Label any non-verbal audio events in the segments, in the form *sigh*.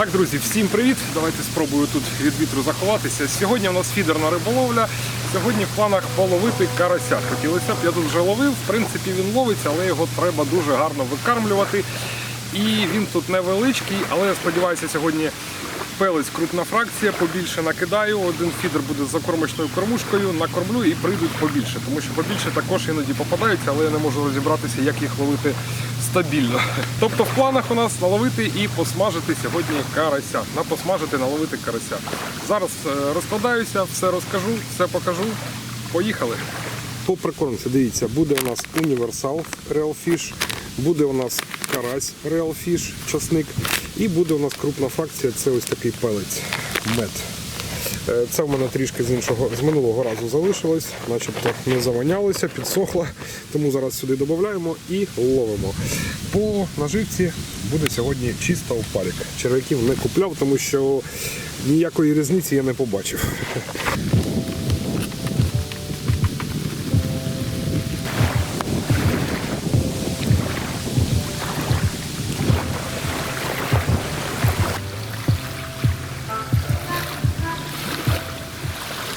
Так, друзі, всім привіт! Давайте спробую тут від вітру заховатися. Сьогодні у нас фідерна риболовля. Сьогодні в планах половити карася. Хотілося б, я тут вже ловив. В принципі, він ловиться, але його треба дуже гарно викармлювати. І він тут невеличкий, але я сподіваюся, сьогодні пелець крупна фракція, побільше накидаю. Один фідер буде з закормочною кормушкою, накормлю і прийдуть побільше, тому що побільше також іноді попадаються, але я не можу розібратися, як їх ловити стабільно. Тобто в планах у нас наловити і посмажити сьогодні карася. На посмажити, наловити карася. Зараз е, розкладаюся, все розкажу, все покажу. Поїхали. По прикормці, дивіться, буде у нас універсал Real Fish, буде у нас карась Real Fish, часник, і буде у нас крупна фракція, це ось такий пелець, мед. Е, Це в мене трішки з іншого з минулого разу залишилось, начебто не завонялося, підсохло, тому зараз сюди додаємо і ловимо. По наживці буде сьогодні чисто опарик. Черв'яків не купляв, тому що ніякої різниці я не побачив.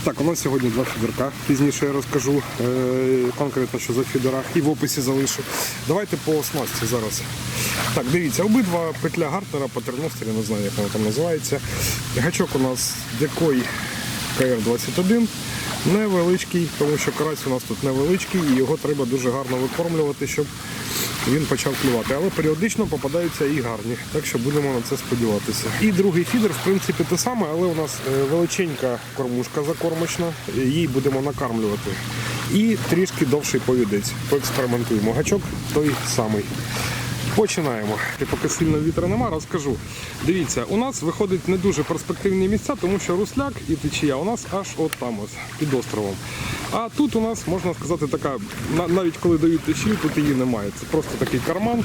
Так, у нас сьогодні два фідерка. Пізніше я розкажу е, конкретно, що за фідера, і в описі залишу. Давайте по оснастці зараз. Так, дивіться, обидва петля Гартнера, патерностер, я не знаю, як воно там називається. Гачок у нас Декой КР-21. Невеличкий, тому що карась у нас тут невеличкий і його треба дуже гарно викормлювати, щоб він почав клювати. Але періодично попадаються і гарні, так що будемо на це сподіватися. І другий фідер, в принципі, те саме, але у нас е, величенька кормушка закормочна, її будемо накармлювати. І трішки довший повідець. Поекспериментуємо. Гачок той самий. Починаємо. І Поки сильно вітра нема, розкажу. Дивіться, у нас виходить не дуже перспективні місця, тому що русляк і течія у нас аж от там ось, під островом. А тут у нас, можна сказати, така, навіть коли дають течію, тут її немає. Це просто такий карман,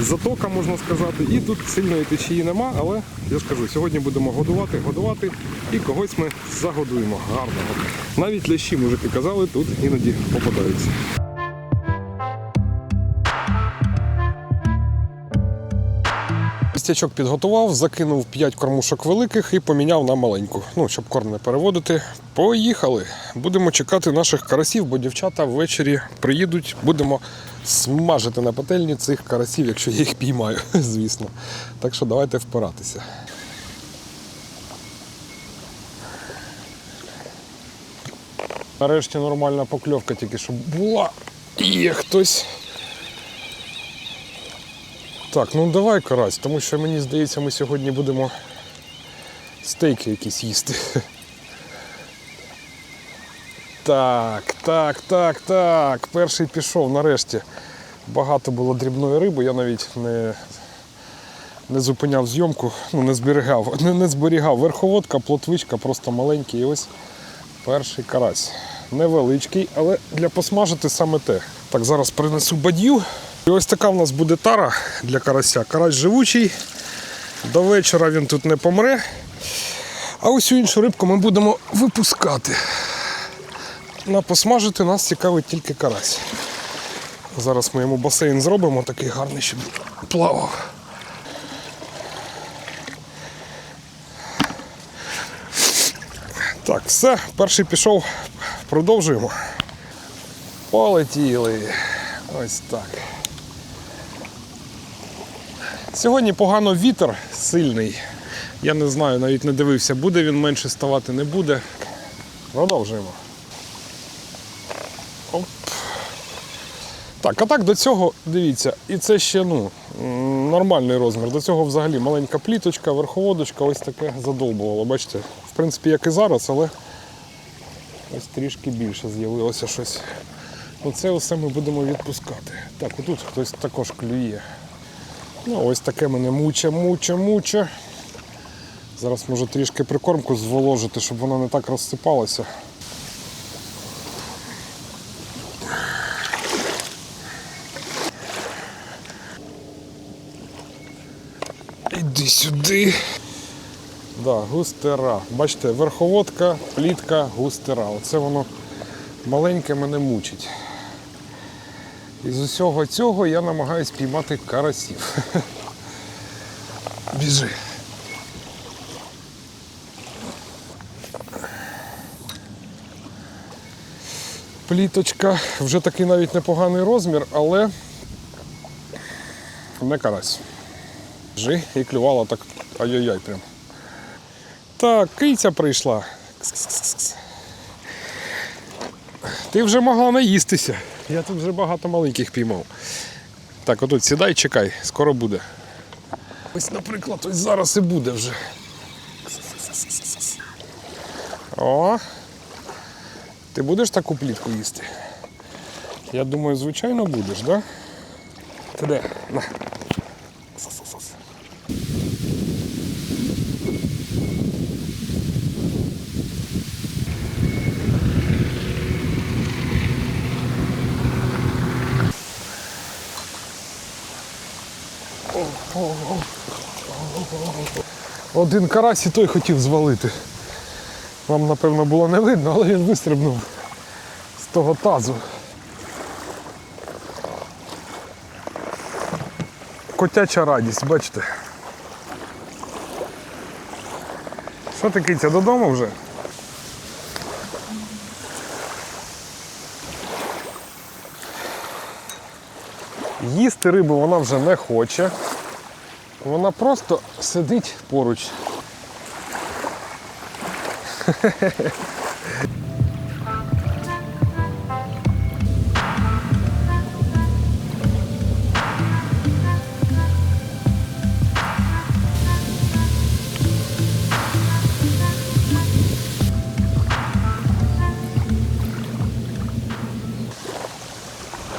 затока, можна сказати. І тут сильної течії нема, але я ж кажу, сьогодні будемо годувати, годувати і когось ми загодуємо гарного. Навіть лящі, мужики казали, тут іноді попадаються. Стячок підготував, закинув 5 кормушок великих і поміняв на маленьку. Ну, щоб корм не переводити. Поїхали. Будемо чекати наших карасів, бо дівчата ввечері приїдуть, будемо смажити на пательні цих карасів, якщо я їх піймаю, *laughs* звісно. Так що давайте впиратися. Нарешті нормальна покльовка, тільки щоб була. Є хтось. Так, ну давай карась, тому що мені здається, ми сьогодні будемо стейки якісь їсти. Так, так, так, так. Перший пішов нарешті. Багато було дрібної риби, я навіть не, не зупиняв зйомку, ну не зберігав, *laughs* не, не зберігав. Верховодка, плотвичка, просто маленький. І ось перший карась. Невеличкий, але для посмажити саме те. Так, зараз принесу бадью. І ось така в нас буде тара для карася. Карась живучий. До вечора він тут не помре. А ось цю іншу рибку ми будемо випускати. На посмажити нас цікавить тільки карась. Зараз ми йому басейн зробимо, такий гарний, щоб плавав. Так, все, перший пішов, продовжуємо. Полетіли. Ось так. Сьогодні погано вітер сильний. Я не знаю, навіть не дивився, буде він менше ставати, не буде. Продовжуємо. Оп. Так, а так до цього, дивіться, і це ще ну, нормальний розмір. До цього взагалі маленька пліточка, верховодочка, ось таке задовбувало. Бачите, в принципі, як і зараз, але ось трішки більше з'явилося щось. Оце все ми будемо відпускати. Так, отут хтось також клює. Ну, ось таке мене муче, муче, муче. Зараз можу трішки прикормку зволожити, щоб вона не так розсипалася. Іди сюди. Да, густера. Бачите, верховодка, плітка, густера. Оце воно маленьке мене мучить. І з усього цього я намагаюся піймати карасів. *laughs* Біжи. Пліточка вже такий навіть непоганий розмір, але не карась. Жи і клювала так ай-яй-яй прям. Так, киця прийшла. -кс -кс -кс. Ти вже могла наїстися. Я тут вже багато маленьких піймав. Так, отут сідай, чекай, скоро буде. Ось, наприклад, ось зараз і буде вже. О! Ти будеш таку плітку їсти? Я думаю, звичайно будеш, так? Да? Ти де? На. Один карась і той хотів звалити. Вам, напевно, було не видно, але він вистрибнув з того тазу. Котяча радість, бачите. Що ти, киця, додому вже? Їсти рибу вона вже не хоче. Вона просто сидить поруч.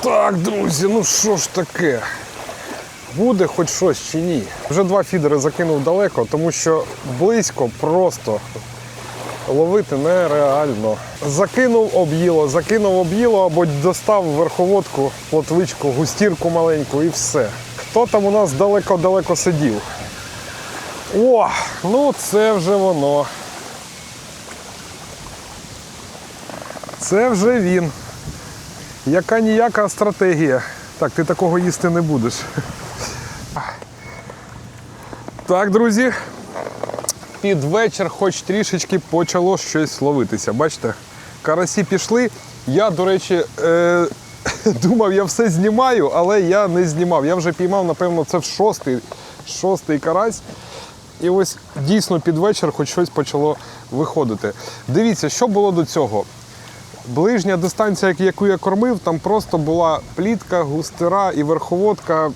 Так, друзі, ну що ж таке? Буде хоч щось чи ні. Вже два фідери закинув далеко, тому що близько просто ловити нереально. Закинув об'їло, закинув об'їло або достав верховодку, плотвичку, густірку маленьку і все. Хто там у нас далеко-далеко сидів? О, ну це вже воно. Це вже він. Яка ніяка стратегія. Так, ти такого їсти не будеш. Так, друзі. Під вечір хоч трішечки почало щось ловитися. Бачите, карасі пішли. Я, до речі, е- *laughs* думав, я все знімаю, але я не знімав. Я вже піймав, напевно, це в шостий, шостий карась. І ось дійсно під вечір хоч щось почало виходити. Дивіться, що було до цього. Ближня дистанція, яку я кормив, там просто була плітка, густира і верховодка.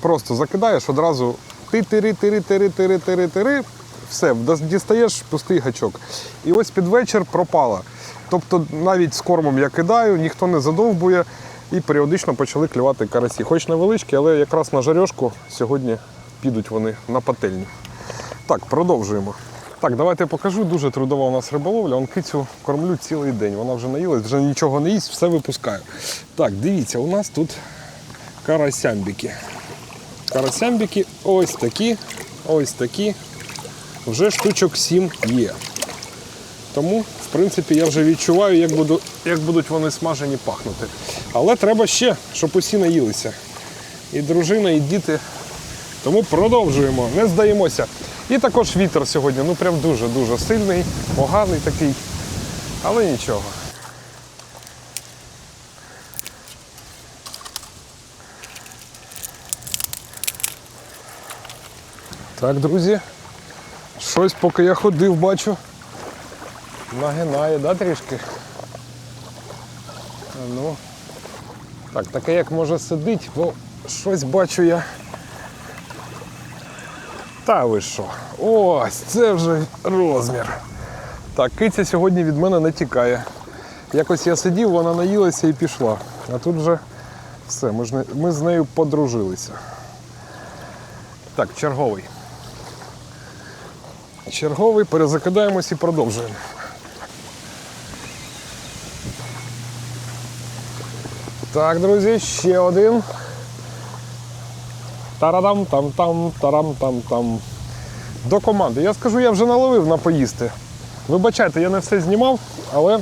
Просто закидаєш одразу ти тири тири тири тири тири тири все, дістаєш пустий гачок. І ось під вечір пропала. Тобто навіть з кормом я кидаю, ніхто не задовбує і періодично почали клювати карасі. Хоч невеличкі, але якраз на жарьошку сьогодні підуть вони на пательню. Так, продовжуємо. Так, давайте я покажу. Дуже трудова у нас риболовля. Он кицю кормлю цілий день. Вона вже наїлась, вже нічого не їсть, все випускаю. Так, дивіться, у нас тут карасямбіки. Карасямбіки ось такі, ось такі. Вже штучок 7 є. Тому, в принципі, я вже відчуваю, як, буду, як будуть вони смажені пахнути. Але треба ще, щоб усі наїлися. І дружина, і діти. Тому продовжуємо, не здаємося. І також вітер сьогодні, ну прям дуже-дуже сильний, поганий такий, але нічого. Так, друзі, щось поки я ходив, бачу. Нагинає, да, трішки? Ну. Так, таке як може сидить, бо щось бачу я. Та ви що? Ось, це вже розмір. Так, киця сьогодні від мене не тікає. Якось я сидів, вона наїлася і пішла. А тут вже все, ми, ж не, ми з нею подружилися. Так, черговий. Черговий, перезакидаємось і продовжуємо. Так, друзі, ще один. Тарадам там там тарам там там. До команди. Я скажу, я вже наловив на поїсти. Вибачайте, я не все знімав, але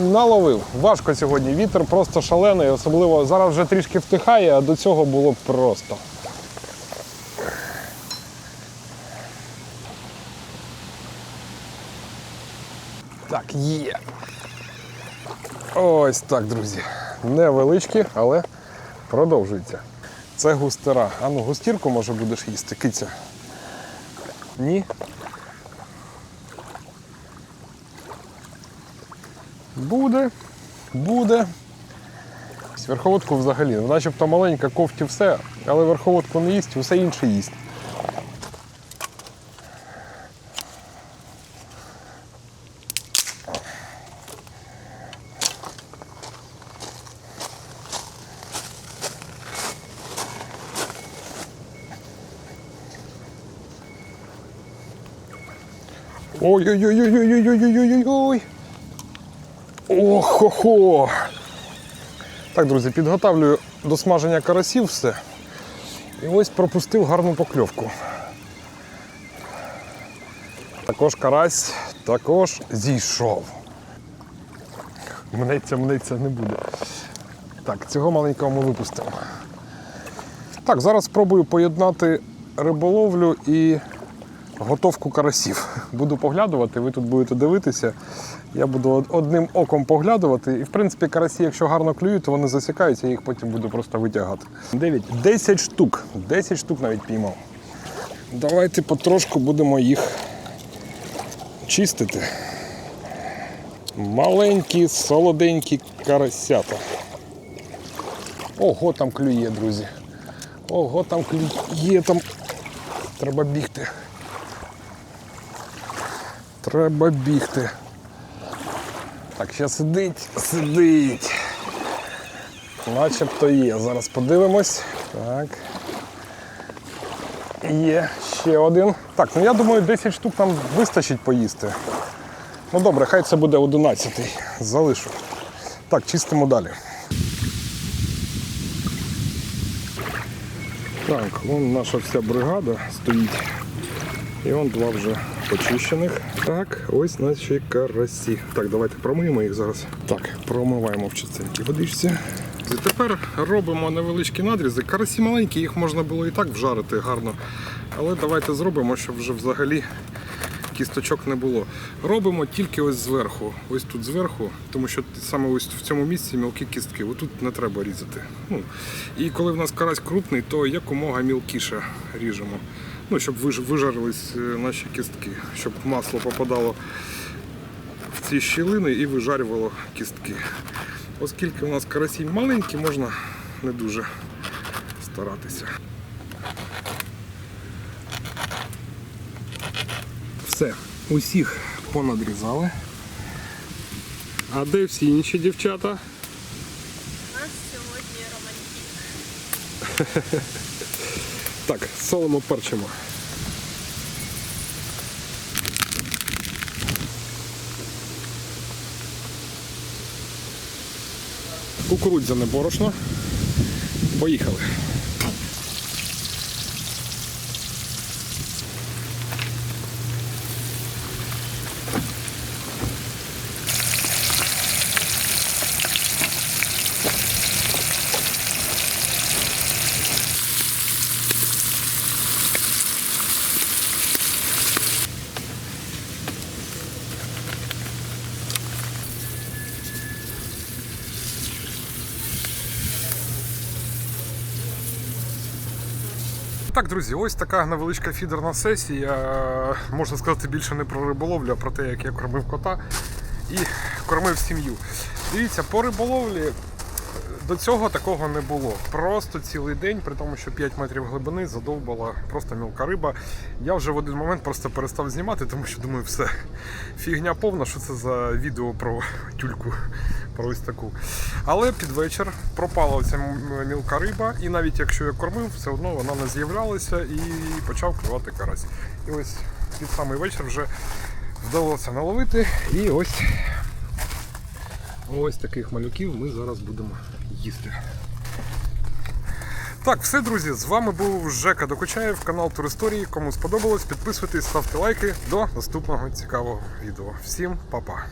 наловив. Важко сьогодні. Вітер просто шалений, особливо зараз вже трішки втихає, а до цього було просто. Так, є. Ось так, друзі. Невеличкі, але продовжується. Це густера. А ну, густірку може будеш їсти, киця. Ні. Буде, буде. Верховодку взагалі. Ну, начебто маленька кофті все, але верховодку не їсть, усе інше їсть. Ой-ой-ой-ой-ой-ой-ой-ой-ой-ой. Ох-хо-хо. Так, друзі, підготавлюю до смаження карасів все. І ось пропустив гарну покльовку. Також карась також зійшов. Мнеться, мнеться не буде. Так, цього маленького ми випустимо. Так, зараз спробую поєднати риболовлю і готовку карасів. Буду поглядувати, ви тут будете дивитися. Я буду одним оком поглядувати. І в принципі, карасі, якщо гарно клюють, то вони засікаються, я їх потім буду просто витягати. 9, 10 штук. 10 штук навіть піймав. Давайте потрошку будемо їх чистити. Маленькі, солоденькі карасята. Ого, там клює, друзі. Ого, там клює, там треба бігти. Треба бігти. Так, ще сидить, сидить. Начебто є. Зараз подивимось. Так. Є ще один. Так, ну я думаю, 10 штук нам вистачить поїсти. Ну добре, хай це буде 11. Залишу. Так, чистимо далі. Так, вон наша вся бригада стоїть. І вон два вже почищених. Так, ось наші карасі. Так, давайте промиємо їх зараз. Так, промиваємо в чистенькій водичці. І тепер робимо невеличкі надрізи. Карасі маленькі, їх можна було і так вжарити гарно. Але давайте зробимо, щоб вже взагалі кісточок не було. Робимо тільки ось зверху. Ось тут зверху, тому що саме ось в цьому місці мілкі кістки. Отут не треба різати. Ну, і коли в нас карась крупний, то якомога мілкіше ріжемо. Ну, щоб вижарились е, наші кістки, щоб масло попадало в ці щілини і вижарювало кістки. Оскільки у нас карасі маленькі, можна не дуже старатися. Все, усіх понадрізали. А де всі інші дівчата? У нас сьогодні романтик. *laughs* Так, солимо перчимо. Кукурудзяне борошно. Поїхали. Так, друзі, ось така невеличка фідерна сесія. Можна сказати, більше не про риболовлю, а про те, як я кормив кота і кормив сім'ю. Дивіться, по риболовлі до цього такого не було. Просто цілий день, при тому, що 5 метрів глибини задовбала просто мілка риба. Я вже в один момент просто перестав знімати, тому що думаю, все, фігня повна, що це за відео про тюльку, про ось таку. Але під вечір пропала оця мілка риба, і навіть якщо я кормив, все одно вона не з'являлася і почав клювати карась. І ось під самий вечір вже вдалося наловити. І ось Ось таких малюків ми зараз будемо їсти. Так, все, друзі, з вами був Жека Докучаєв, канал Туристорії. Кому сподобалось, підписуйтесь, ставте лайки. До наступного цікавого відео. Всім па-па!